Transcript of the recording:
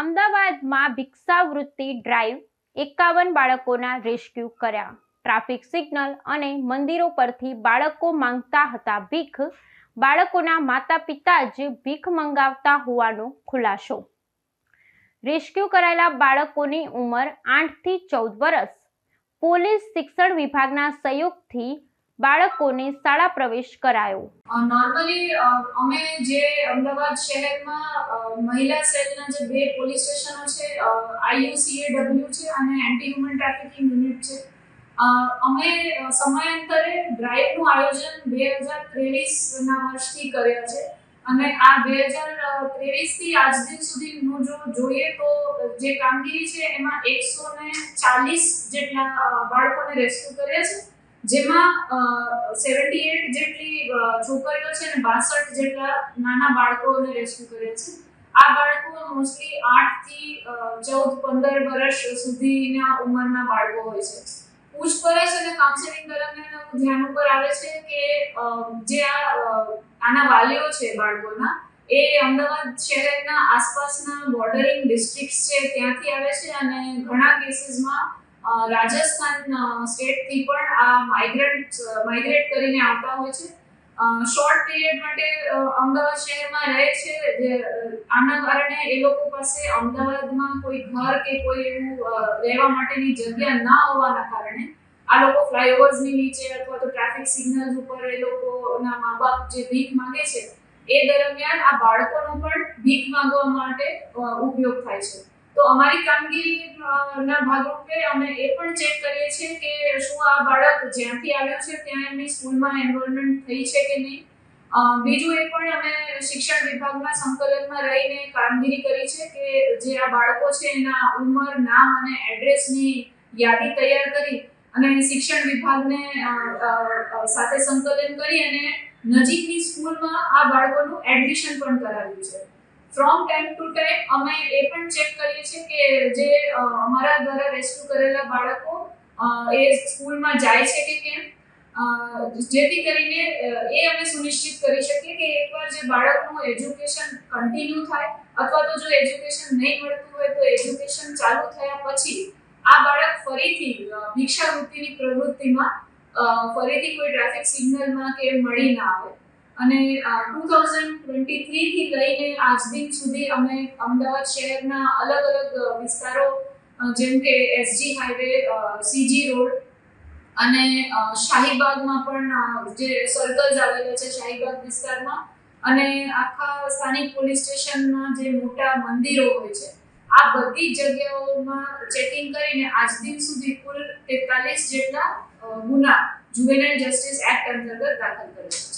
અમદાવાદમાં ભિક્ષાવૃત્તિ ડ્રાઈવ એકાવન બાળકોના રેસ્ક્યુ કર્યા. ટ્રાફિક સિગ્નલ અને મંદિરો પરથી બાળકો માંગતા હતા ભીખ. બાળકોના માતા પિતા જ ભીખ મંગાવતા હોવાનો ખુલાસો. રેસ્ક્યુ કરાયેલા બાળકોની ઉંમર આઠથી ચૌદ વર્ષ પોલીસ શિક્ષણ વિભાગના સહયોગથી બાળકોને શાળા પ્રવેશ કરાયો. નોર્મલી અમે જે અમદાવાદ શહેરમાં મહિલા સેલના જે બે પોલીસ સ્ટેશનો છે આઈયુસીએડબ્લ્યુ છે અને એન્ટી હ્યુમન ટ્રાફિકિંગ યુનિટ છે. અમે સમયાંતરે ડ્રાઈવનું આયોજન બે હજાર ત્રેવીસના વર્ષથી કર્યા છે. અને આ બે હજાર ત્રેવીસથી આજ દિન સુધીનું જો જોઈએ તો જે કામગીરી છે એમાં એકસો ને ચાલીસ જેટલા બાળકોને રેસ્ક્યુ કર્યા છે. જેમાં સેવન્ટી એટ જેટલી છોકરીઓ છે અને બાસઠ જેટલા નાના બાળકોને રેસ્ક્યુ કર્યા છે. આ બાળકો મોસ્ટલી આઠથી ચૌદ, પંદર વર્ષ સુધીના ઉંમરના બાળકો હોય છે. પૂછપરછ અને કાઉન્સેલિંગ દરમિયાન ધ્યાન ઉપર આવે છે કે જે આ આના વાલીઓ છે બાળકોના, એ અમદાવાદ શહેરના આસપાસના બોર્ડરિંગ ડિસ્ટ્રિક્ટ છે, ત્યાંથી આવે છે અને ઘણા કેસીસમાં રાજસ્થાન સ્ટેટથી પણ આ માઇગ્રન્ટ માઇગ્રેટ કરીને આવતા હોય છે. શોર્ટ પીરિયડ માટે અમદાવાદ શહેરમાં રહે છે. જે આના કારણે એ લોકો પાસે અમદાવાદમાં કોઈ ઘર કે કોઈ એવું રહેવા માટેની જગ્યા ના હોવાના કારણે આ લોકો ફ્લાયઓવર્સની નીચે અથવા તો ટ્રાફિક સિગ્નલ્સ ઉપર એ લોકોના મા બાપ જે ભીખ માંગે છે, એ દરમિયાન આ બાળકોનો પણ ભીખ માંગવા માટે ઉપયોગ થાય છે. તો અમારી કામગીરીના ભાગરૂપે અમે એ પણ ચેક કરીએ છીએ કે શું આ બાળક જ્યાંથી આવ્યું છે, ત્યાં એમની સ્કૂલમાં એનરોલમેન્ટ થઈ છે કે નહીં. બીજું એ પણ અમે શિક્ષણ વિભાગના સંકલનમાં રહીને કામગીરી કરી છે કે જે આ બાળકો છે એના ઉંમર, નામ અને એડ્રેસની યાદી તૈયાર કરી અને શિક્ષણ વિભાગને સાથે સંકલન કરી અને નજીકની સ્કૂલમાં આ બાળકોનું એડમિશન પણ કરાવ્યું છે. ફ્રોમ ટાઈમ ટુ ટાઈમ અમે એ પણ ચેક કરીએ છીએ કે જે અમારા દ્વારા રેસ્ક્યુ કરેલા બાળકો એ સ્કૂલમાં જાય છે કે કેમ? જેથી કરીને એ અમે સુનિશ્ચિત કરી શકીએ કે એકવાર જે બાળકનું એજ્યુકેશન કન્ટિન્યુ થાય, અથવા તો જો એજ્યુકેશન નહીં મળતું હોય તો એજ્યુકેશન ચાલુ થયા પછી આ બાળક ફરીથી ભિક્ષાવૃત્તિની પ્રવૃત્તિમાં ફરીથી કોઈ ટ્રાફિક સિગ્નલમાં કે મળી ના આવે. અને ટુ થાઉઝન્ડ ટ્વેન્ટી થ્રીથી લઈને આજ દિન સુધી અમે અમદાવાદ શહેરના અલગ અલગ વિસ્તારો જેમ કે એસજી હાઈવે સીજી રોડ અને શાહીબાગમાં પણ જે સર્કલ્સ આવેલા છે શાહીબાગ વિસ્તારમાં અને આખા સ્થાનિક પોલીસ સ્ટેશનમાં જે મોટા મંદિરો હોય છે, આ બધી જગ્યાઓમાં ચેકિંગ કરીને આજ દિન સુધી કુલ તેતાલીસ જેટલા ગુના જુવેનાઇલ જસ્ટિસ એક્ટ અંતર્ગત દાખલ કર્યા છે.